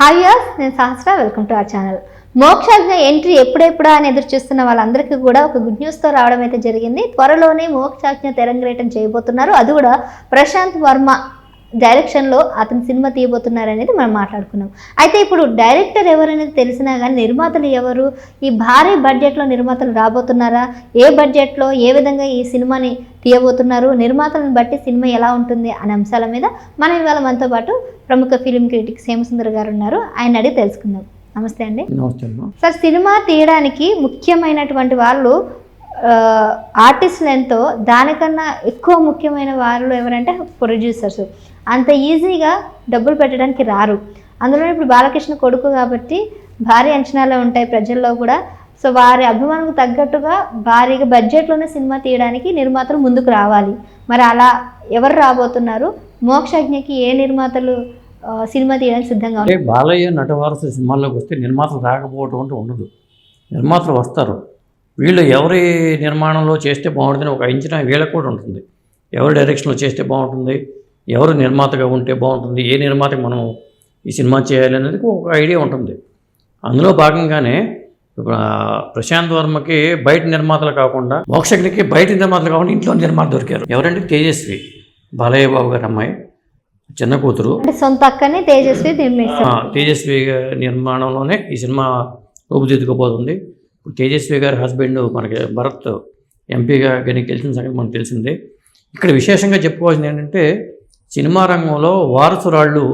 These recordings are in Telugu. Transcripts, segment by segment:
హాయ్ యాస్ నేను Sahasra welcome to our channel Mokshagna entry ఎప్పుడెప్పుడా అని ఎదురు చూస్తున్న వాళ్ళందరికీ కూడా ఒక గుడ్ న్యూస్తో రావడం అయితే జరిగింది. త్వరలోనే మోక్షాజ్ఞ తెరంగేటం చేయబోతున్నారు. అది కూడా ప్రశాంత్ వర్మ డైరెక్షన్లో అతను సినిమా తీయబోతున్నారు అనేది మనం మాట్లాడుకున్నాం. అయితే ఇప్పుడు డైరెక్టర్ ఎవరనేది తెలిసినా కానీ నిర్మాతలు ఎవరు? ఈ భారీ బడ్జెట్లో నిర్మాతలు రాబోతున్నారా? ఏ బడ్జెట్లో ఏ విధంగా ఈ సినిమాని తీయబోతున్నారు? నిర్మాతలను బట్టి సినిమా ఎలా ఉంటుంది అనే అంశాల మీద మనం ఇవాళ మనతో పాటు ప్రముఖ ఫిలిం క్రిటిక్ సేమసుందర్ గారు ఉన్నారు. ఆయన అడిగి తెలుసుకుందాం. నమస్తే అండి. సార్ సినిమా తీయడానికి ముఖ్యమైనటువంటి వాళ్ళు ఆర్టిస్టులు ఎంతో దానికన్నా ఎక్కువ ముఖ్యమైన వారు ఎవరంటే ప్రొడ్యూసర్స్ అంత ఈజీగా డబ్బులు పెట్టడానికి రారు. అందులో ఇప్పుడు బాలకృష్ణ కొడుకు కాబట్టి భారీ అంచనాలు ఉంటాయి ప్రజల్లో కూడా. సో వారి అభిమానులకు తగ్గట్టుగా భారీగా బడ్జెట్లోనే సినిమా తీయడానికి నిర్మాతలు ముందుకు రావాలి. మరి అలా ఎవరు రాబోతున్నారు? మోక్షజ్ఞకి ఏ నిర్మాతలు సినిమా తీయడానికి సిద్ధంగా అంటే బాలయ్య నటవారసు సినిమాల్లోకి వస్తే నిర్మాతలు రాకపోవటం అంటూ ఉండదు. నిర్మాతలు వస్తారు. వీళ్ళు ఎవరి నిర్మాణంలో చేస్తే బాగుంటుందని ఒక అంచనా వీళ్ళకి కూడా ఉంటుంది. ఎవరి డైరెక్షన్లో చేస్తే బాగుంటుంది ఎవరు నిర్మాతగా ఉంటే బాగుంటుంది ఏ నిర్మాతకి మనం ఈ సినిమా చేయాలి అనేది ఒక ఐడియా ఉంటుంది. అందులో భాగంగానే ప్రశాంత్ వర్మకి బయట నిర్మాతలు కాకుండా మోక్షజ్ఞకి బయట నిర్మాతలు కాకుండా ఇంట్లో నిర్మాత దొరికారు. ఎవరంటే తేజస్వి బాలయ్య బాబు గారి అమ్మాయి చిన్న కూతురు. సొంత అక్కనే తేజస్వి తేజస్వి నిర్మాణంలోనే ఈ సినిమా రూపుదిద్దుకుపోతుంది. తేజస్వి గారి హస్బెండ్ మనకి భరత్ ఎంపీగా కానీ గెలిచిన సంగతి మనకు తెలిసిందే. ఇక్కడ విశేషంగా చెప్పుకోవాల్సింది ఏంటంటే సినిమా రంగంలో వారసురాళ్ళు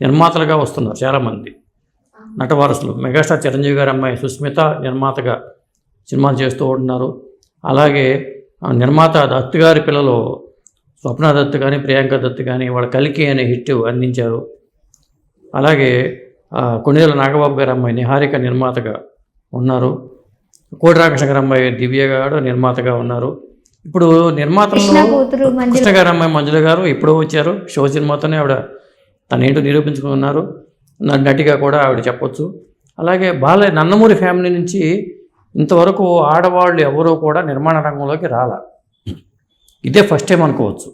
నిర్మాతలుగా వస్తున్నారు చాలామంది. నట వారసులు మెగాస్టార్ చిరంజీవి గారి అమ్మాయి సుస్మిత నిర్మాతగా సినిమాలు చేస్తూ ఉంటున్నారు. అలాగే ఆ నిర్మాత దత్ గారి పిల్లలు స్వప్న దత్ కానీ ప్రియాంక దత్ కానీ వాళ్ళ కలికి అనే హిట్ అందించారు. అలాగే కొన్నేళ్ళ నాగబాబు గారి అమ్మాయి నిహారిక నిర్మాతగా ఉన్నారు. కోటిరాకృష్ణ గారి అమ్మాయి దివ్య గారు నిర్మాతగా ఉన్నారు. ఇప్పుడు నిర్మాతల్లో కూతురు మంజుల గారి అమ్మాయి మంజుల గారు ఎప్పుడో వచ్చారు. షో సినిమాతోనే ఆవిడ తన ఏంటో నిరూపించుకున్నారు నటిగా కూడా ఆవిడ చెప్పొచ్చు. అలాగే బాలయ్య నందమూరి ఫ్యామిలీ నుంచి ఇంతవరకు ఆడవాళ్ళు ఎవరూ కూడా నిర్మాణ రంగంలోకి రాల. ఇదే ఫస్ట్ టైం అనుకోవచ్చు.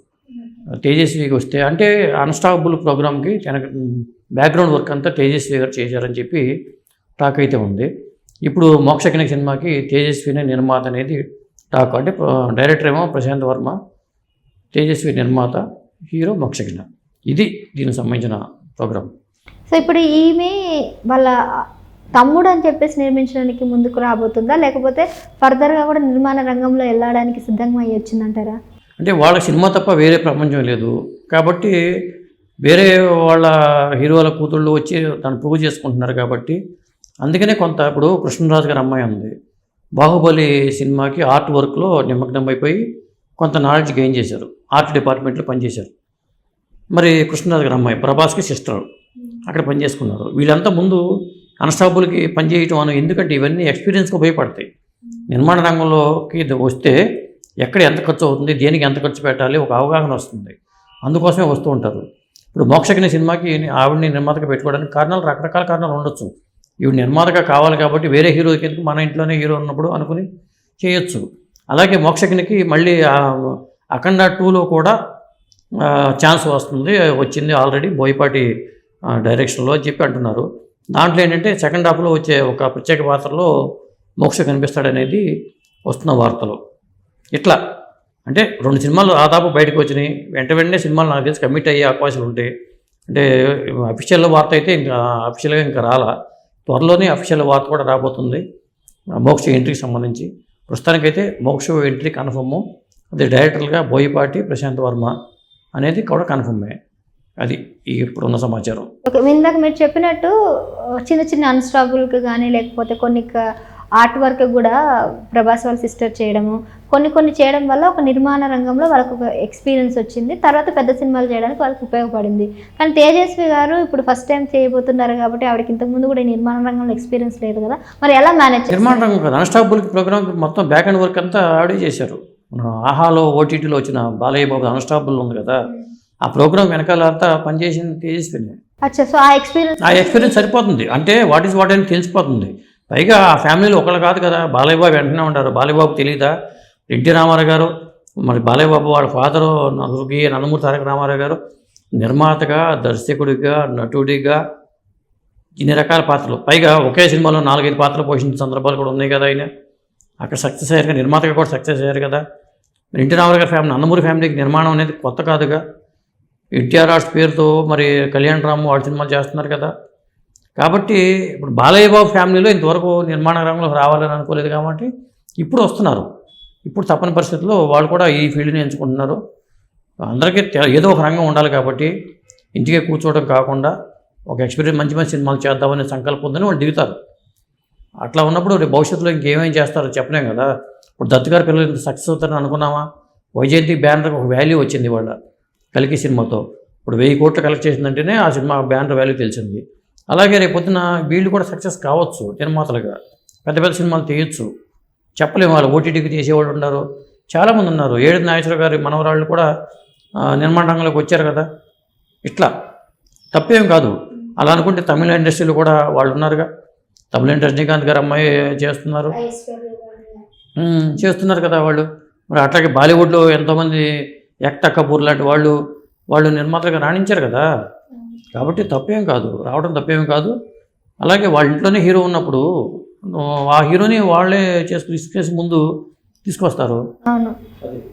తేజస్వికి వస్తే అంటే అన్స్టాపబుల్ ప్రోగ్రామ్కి వెనక బ్యాక్గ్రౌండ్ వర్క్ అంతా తేజస్వి గారు చేశారని చెప్పి టాక్ అయితే ఉంది. ఇప్పుడు మోక్షకిన సినిమాకి తేజస్వినే నిర్మాత అనేది టాక్. అంటే డైరెక్టర్ ఏమో ప్రశాంత్ వర్మ తేజస్వి నిర్మాత హీరో మోక్షకిన ఇది దీనికి సంబంధించిన ప్రోగ్రామ్. సో ఇప్పుడు ఈమె వాళ్ళ తమ్ముడు అని చెప్పేసి నిర్మించడానికి ముందుకు రాబోతుందా? లేకపోతే ఫర్దర్గా కూడా నిర్మాణ రంగంలో వెళ్ళడానికి సిద్ధంగా అయ్యి వచ్చిందంటారా? అంటే వాళ్ళ సినిమా తప్ప వేరే ప్రపంచం లేదు. కాబట్టి వేరే వాళ్ళ హీరోల కూతుళ్ళు వచ్చి తను ప్రూవ్ చేసుకుంటున్నారు కాబట్టి అందుకనే కొంత ఇప్పుడు కృష్ణరాజు గారి అమ్మాయి ఉంది. బాహుబలి సినిమాకి ఆర్ట్ వర్క్లో నిమగ్నం అయిపోయి కొంత నాలెడ్జ్ గెయిన్ చేశారు. ఆర్ట్ డిపార్ట్మెంట్లో పనిచేశారు. మరి కృష్ణరాజు గారి అమ్మాయి ప్రభాస్కి సిస్టర్ అక్కడ పనిచేసుకున్నారు. వీళ్ళంతా ముందు అన్స్టాపుల్కి పనిచేయటం అని ఎందుకంటే ఇవన్నీ ఎక్స్పీరియన్స్కి ఉపయోగపడతాయి నిర్మాణ రంగంలోకి వస్తే ఎక్కడ ఎంత ఖర్చు అవుతుంది దేనికి ఎంత ఖర్చు పెట్టాలి ఒక అవగాహన వస్తుంది. అందుకోసమే వస్తూ ఉంటారు. ఇప్పుడు మోక్షకిని సినిమాకి ఆవిడని నిర్మాతగా పెట్టుకోవడానికి కారణాలు రకరకాల కారణాలు ఉండొచ్చు. ఈవిడ నిర్మాతగా కావాలి కాబట్టి వేరే హీరోకి ఎందుకు మన ఇంట్లోనే హీరో ఉన్నప్పుడు అనుకుని చేయొచ్చు. అలాగే మోక్షకినికి మళ్ళీ అఖండ టూలో కూడా ఛాన్స్ వస్తుంది. వచ్చింది ఆల్రెడీ బోయపాటి డైరెక్షన్లో అని చెప్పి అంటున్నారు. దాంట్లో ఏంటంటే సెకండ్ హాఫ్లో వచ్చే ఒక ప్రత్యేక పాత్రలో మోక్ష కనిపిస్తాడనేది వస్తున్న వార్తలు. ఇట్లా. అంటే రెండు సినిమాలు దాదాపు బయటకు వచ్చినాయి. వెంట వెంటనే సినిమాలు నాకు తెలిసి కమిట్ అయ్యే అవకాశాలు ఉంటాయి అంటే అఫీషియల్ వార్త అయితే ఇంకా అఫీషియల్గా ఇంకా రాలా. త్వరలోనే అఫీషియల్ వార్త కూడా రాబోతుంది. మోక్ష ఎంట్రీకి సంబంధించి. ప్రస్తుతానికైతే మోక్ష ఎంట్రీ కన్ఫర్ము. అది డైరెక్టర్గా బోయపాటి ప్రశాంత్ వర్మ అనేది కూడా కన్ఫర్మే. అది ఈ ఇప్పుడున్న సమాచారం. ఓకే ఇందాక మీరు చెప్పినట్టు చిన్న చిన్న అన్స్టాపుల్కి కానీ లేకపోతే కొన్ని ఆర్ట్ వర్క్ కూడా ప్రభాస్ వాళ్ళ సిస్టర్ చేయడము కొన్ని కొన్ని చేయడం వల్ల ఒక నిర్మాణ రంగంలో వాళ్ళకు ఒక ఎక్స్పీరియన్స్ వచ్చింది. తర్వాత పెద్ద సినిమాలు చేయడానికి వాళ్ళకి ఉపయోగపడింది. కానీ తేజస్వి గారు ఇప్పుడు ఫస్ట్ టైం చేయబోతున్నారు కాబట్టి ఆవిడకి ఇంతకుముందు కూడా ఈ నిర్మాణ రంగంలో ఎక్స్పీరియన్స్ లేదు కదా. మరి ఎలా మేనేజ్ నిర్మాణ రంగం కదా. అన్స్టాపుల్ ప్రోగ్రామ్ మొత్తం బ్యాక్ అండ్ వర్క్ అంతా ఆవిడే చేశారు. ఆహాలో ఓటీటీలో వచ్చిన బాలయ్య బాబు అన్స్టాపుల్ ఉంది కదా. ఆ ప్రోగ్రామ్ వెనకాల అంతా పనిచేసింది తేజస్విని. అచ్చా సో ఆ ఎక్స్పీరియన్స్ ఆ ఎక్స్పీరియన్స్ సరిపోతుంది. అంటే వాట్ ఈస్ వాట్ అని తెలిసిపోతుంది. పైగా ఆ ఫ్యామిలీలో ఒకళ్ళు కాదు కదా బాలయ్యబాబు వెంటనే ఉంటారు. బాలయ్యబాబు తెలియదా ఎన్టీ రామారావు గారు మరి బాలయ్యబాబు వాళ్ళ ఫాదరు స్వర్గీయ నందమూరి తారక రామారావు గారు నిర్మాతగా దర్శకుడిగా నటుడిగా ఇన్ని రకాల పాత్రలు. పైగా ఒకే సినిమాలో నాలుగైదు పాత్రలు పోషించిన సందర్భాలు కూడా ఉన్నాయి కదా ఆయన. అక్కడ సక్సెస్ అయ్యారు కదా నిర్మాతగా కూడా సక్సెస్ అయ్యారు కదా. మరి ఎన్టీ రామారావు గారి ఫ్యామిలీ నందమూరి ఫ్యామిలీకి నిర్మాణం అనేది కొత్త కాదుగా. ఎన్టీఆర్ ఆర్ట్స్ పేరుతో మరి కళ్యాణ్ రామ్ వాళ్ళ సినిమాలు చేస్తున్నారు కదా. కాబట్టి ఇప్పుడు బాలయ్య బాబు ఫ్యామిలీలో ఇంతవరకు నిర్మాణ రంగంలో రావాలని అనుకోలేదు కాబట్టి ఇప్పుడు వస్తున్నారు. ఇప్పుడు తప్పని పరిస్థితుల్లో వాళ్ళు కూడా ఈ ఫీల్డ్ని ఎంచుకుంటున్నారు. అందరికీ తె- ఏదో ఒక రంగం ఉండాలి కాబట్టి ఇంటికే కూర్చోవడం కాకుండా ఒక ఎక్స్పీరియన్స్ మంచి మంచి సినిమాలు చేద్దామనే సంకల్పంతోనే వాళ్ళు దిగుతారు. అట్లా ఉన్నప్పుడు రేపు భవిష్యత్తులో ఇంకేమేం చేస్తారో చెప్పలేం కదా. ఇప్పుడు దత్తు గారి పిల్లలు ఇంత సక్సెస్ అవుతారని అనుకున్నామా? వైజయంతి బ్యానర్కి ఒక వాల్యూ వచ్చింది వాళ్ళ కలికి సినిమాతో. ఇప్పుడు వెయ్యి కోట్లు కలెక్ట్ చేసిందంటేనే ఆ సినిమా బ్యానర్ వాల్యూ తెలిసింది. అలాగే రేపు పొద్దున వీళ్ళు కూడా సక్సెస్ కావచ్చు నిర్మాతలుగా. పెద్ద పెద్ద సినిమాలు తీయొచ్చు. చెప్పలేము వాళ్ళు ఓటీటీకి చేసేవాళ్ళు ఉన్నారు చాలామంది ఉన్నారు. ఏడు నాగేశ్వర గారి మనవరాళ్ళు కూడా నిర్మాణ రంగంలోకి వచ్చారు కదా. ఇట్లా. తప్పేం కాదు. అలా అనుకుంటే తమిళ ఇండస్ట్రీలో కూడా వాళ్ళు ఉన్నారుగా. తమిళ రజనీకాంత్ గారు అమ్మాయి చేస్తున్నారు. చేస్తున్నారు కదా వాళ్ళు. మరి అట్లాగే బాలీవుడ్లో ఎంతోమంది ఎక్త కపూర్ లాంటి వాళ్ళు వాళ్ళు నిర్మాతలుగా రాణించారు కదా. కాబట్టి తప్పేం కాదు. రావడం తప్పేం కాదు. అలాగే వాళ్ళ ఇంట్లోనే హీరో ఉన్నప్పుడు ఆ హీరోని వాళ్ళే చేసుకుని చేసి ముందు తీసుకొస్తారు. అవును.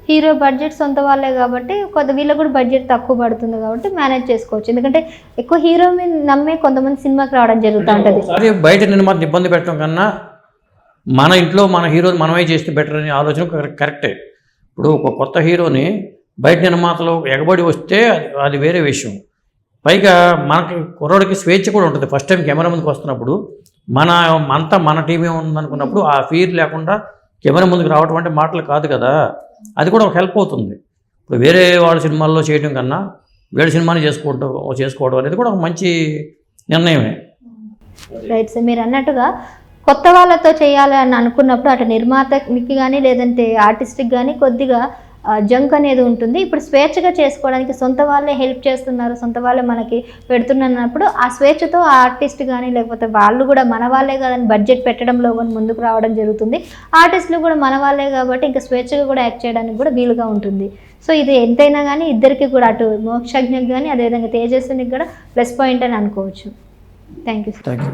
హీరో బడ్జెట్ సొంత వాళ్ళే కాబట్టి కొంత వీళ్ళకి కూడా బడ్జెట్ తక్కువ పడుతుంది కాబట్టి మేనేజ్ చేసుకోవచ్చు. ఎందుకంటే ఎక్కువ హీరో మీద నమ్మే కొంతమంది సినిమాకి రావడం జరుగుతూ ఉంటుంది. బయట నిర్మాతని ఇబ్బంది పెట్టడం కన్నా మన ఇంట్లో మన హీరోని మనమే చేస్తే బెటర్ అనే ఆలోచన కరె- కరెక్టే. ఇప్పుడు ఒక కొత్త హీరోని బయట నిర్మాతలు ఎగబడి వస్తే అది వేరే విషయం. పైగా మనకి కుర్రోడికి స్వేచ్ఛ కూడా ఉంటుంది. ఫస్ట్ టైం కెమెరా ముందుకు వస్తున్నప్పుడు మన అంతా మన టీమే ఉందనుకున్నప్పుడు ఆ ఫీర్ లేకుండా కెమెరా ముందుకు రావడం అంటే మాటలు కాదు కదా. అది కూడా ఒక హెల్ప్ అవుతుంది. ఇప్పుడు వేరే వాళ్ళ సినిమాల్లో చేయడం కన్నా వేడి సినిమాని చేసుకోవడం చేసుకోవడం అనేది కూడా ఒక మంచి నిర్ణయమే. రైట్ సార్ మీరు అన్నట్టుగా కొత్త వాళ్ళతో చేయాలి అని అనుకున్నప్పుడు అటు నిర్మాతకి కానీ లేదంటే ఆర్టిస్ట్కి కానీ కొద్దిగా జంక్ అనేది ఉంటుంది. ఇప్పుడు స్వేచ్ఛగా చేసుకోవడానికి సొంత వాళ్ళే హెల్ప్ చేస్తున్నారు సొంత వాళ్ళే మనకి పెడుతున్నప్పుడు ఆ స్వేచ్ఛతో ఆ ఆర్టిస్ట్ కానీ లేకపోతే వాళ్ళు కూడా మన వాళ్ళే కదని బడ్జెట్ పెట్టడంలో కానీ ముందుకు రావడం జరుగుతుంది. ఆర్టిస్టులు కూడా మన వాళ్ళే కాబట్టి ఇంకా స్వేచ్ఛగా కూడా యాక్ట్ చేయడానికి కూడా వీలుగా ఉంటుంది. సో ఇది ఎంతైనా కానీ ఇద్దరికి కూడా అటు మోక్షజ్ఞకి కానీ అదేవిధంగా తేజస్వినికి కూడా ప్లస్ పాయింట్ అని అనుకోవచ్చు. Thank you thank you